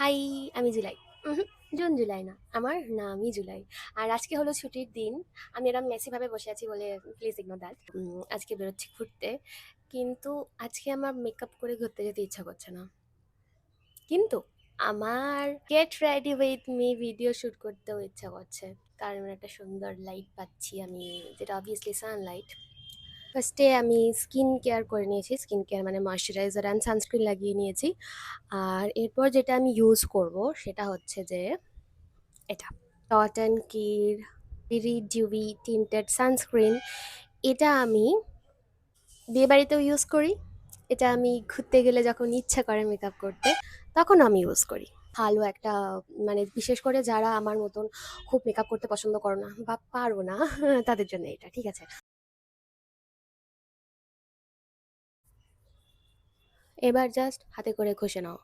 High, আমি July. June July না, আমার নামই জুলাই। আর আজকে হলো ছুটির দিন। আমি এরকম মেসিভাবে বসে আছি বলে প্লিজ ইগনোর দ্যাট আজকে বেরোচ্ছি ঘুরতে। কিন্তু আজকে আমার মেকআপ করে ঘুরতে যেতে ইচ্ছা করছে না। কিন্তু আমার get ready with me video shoot করতেও ইচ্ছা করছে। কারণ একটা সুন্দর লাইট পাচ্ছি আমি, যেটা অবভিয়াসলি সানলাইট ফার্স্টে আমি স্কিন কেয়ার করে নিয়েছি। স্কিন কেয়ার মানে ময়শ্চারাইজার অ্যান্ড সানস্ক্রিন লাগিয়ে নিয়েছি। আর এরপর যেটা আমি ইউজ করব সেটা হচ্ছে যে এটা টট অ্যান্ড কির ভেরি ডিউবি টিন্টেড সানস্ক্রিন এটা আমি বিয়েবাড়িতেও ইউজ করি। এটা আমি ঘুরতে গেলে যখন ইচ্ছা করে মেকআপ করতে, তখন আমি ইউজ করি। ভালো একটা মানে বিশেষ করে যারা আমার মতন খুব মেকআপ করতে পছন্দ করো না বা পারো না, তাদের জন্য এটা, ঠিক আছে? এবার জাস্ট হাতে করে ঘষে নাও।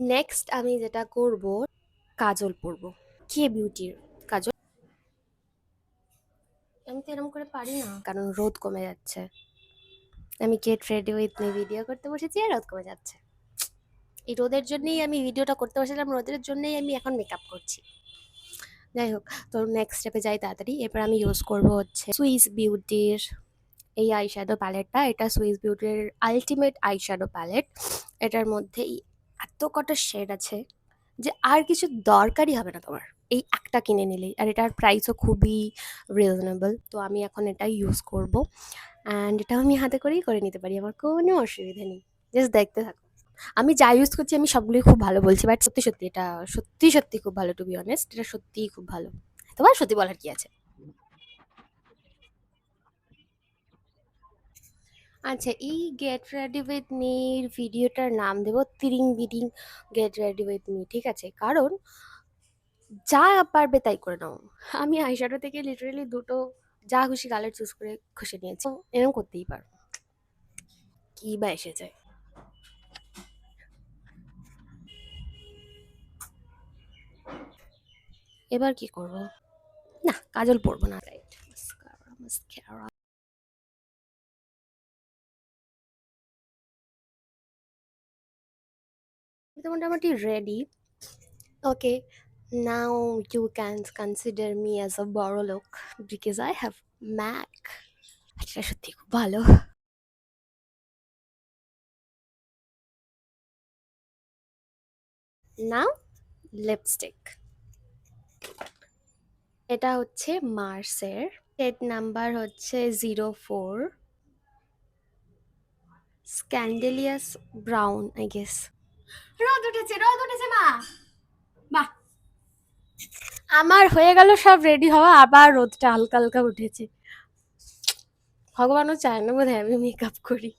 নেক্সট আমি যেটা করব, কাজল পরব। কে বিউটির কাজল? আমি তো এরকম করে পারি না, কারণ রোদ কমে যাচ্ছে। আমি get ready with me video করতে বসেছি আর রোদ কমে যাচ্ছে। এই রোদের জন্যই আমি ভিডিওটা করতে বসেছিলাম, রোদের জন্যই আমি এখন মেকআপ করছি। যাই হোক তো নেক্সট স্টেপে যাই তাড়াতাড়ি। এরপর আমি ইউজ করব হচ্ছে সুইস বিউটির এই আই শ্যাডো প্যালেটটা এটা সুইস বিউটির আলটিমেট আই শ্যাডো প্যালেট এটার মধ্যে এত কটা শেড আছে যে আর কিছু দরকারই হবে না তোমার। এই একটা কিনে নিলেই। আর এটার প্রাইসও খুবই রিজনেবল তো আমি এখন এটা ইউজ করব। অ্যান্ড এটা আমি হাতে করেই করে নিতে পারি। আমার কোনো অসুবিধা নেই। জাস্ট দেখতে থাকো। আমি যা ইউজ করছি আমি সবগুলোই খুব ভালো বলছি বাট সত্যি সত্যি এটা সত্যি সত্যি খুব ভালো টু বি অনেস্ট এটা সত্যিই খুব ভালো। তোমার সত্যি বলার কি আছে? আচ্ছা এই গেট রেডি উইথ মির ভিডিওটার নাম দেবো তিরিং বিরিং গেট রেডি উইথ মি ঠিক আছে? কারণ যা পারবে তাই করে নাও। আমি আইশ্যাডো থেকে লিটারালি দুটো যা খুশি কালার চুজ করে খুশি নিয়েছি। এরকম করতেই পারো। কি বা এসে যায় এবার কি করব? না, কাজল পরবো না। রাইট মোটামুটি ready okay now you can consider me as a বড় লোক বিকজ আই হ্যাভ ম্যাক এটা সত্যি খুব ভালো। নাও লিপস্টিক এটা হচ্ছে মার্সের। সেট নাম্বার হচ্ছে zero four scandalous brown I guess রোদ উঠেছে রোদ উঠেছে মা। বাহ। আমার হয়ে গেল সব রেডি হওয়া আবার রোদটা হালকা হালকা উঠেছে। ভগবানও চায় না বোধ আমি মেকআপ করি।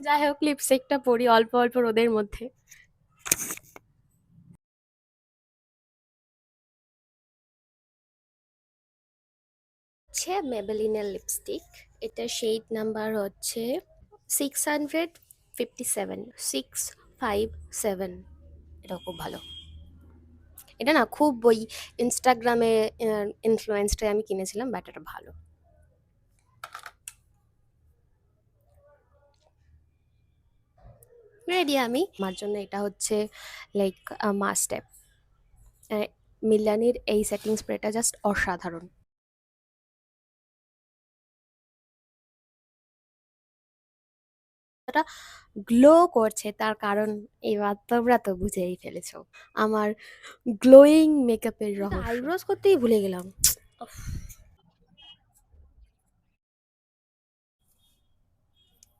যাই হোক লিপস্টিকটা পরি অল্প অল্প রোদের মধ্যে। হচ্ছে মেবেলিনের লিপস্টিক এটা শেড নাম্বার হচ্ছে six hundred fifty seven six five seven এটা খুব ভালো। এটা না খুব ওই ইনস্টাগ্রামে ইনফ্লুয়েন্সটাই আমি কিনেছিলাম বাট এটা ভালো। রেডি আমি? আমার জন্য এটা হচ্ছে লাইক মাস্ট স্টেপ মিলানির এই সেটিং স্প্রেটা জাস্ট অসাধারণ। এটা গ্লো করছে তার কারণ এবার তোমরা তো বুঝেই ফেলেছো। আমার গ্লোয়িং মেকআপের রহস্য। আইব্রোজ করতেই ভুলে গেলাম।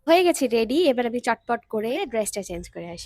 হয়ে গেছি রেডি এবার আমি চটপট করে ড্রেসটা চেঞ্জ করে আসি।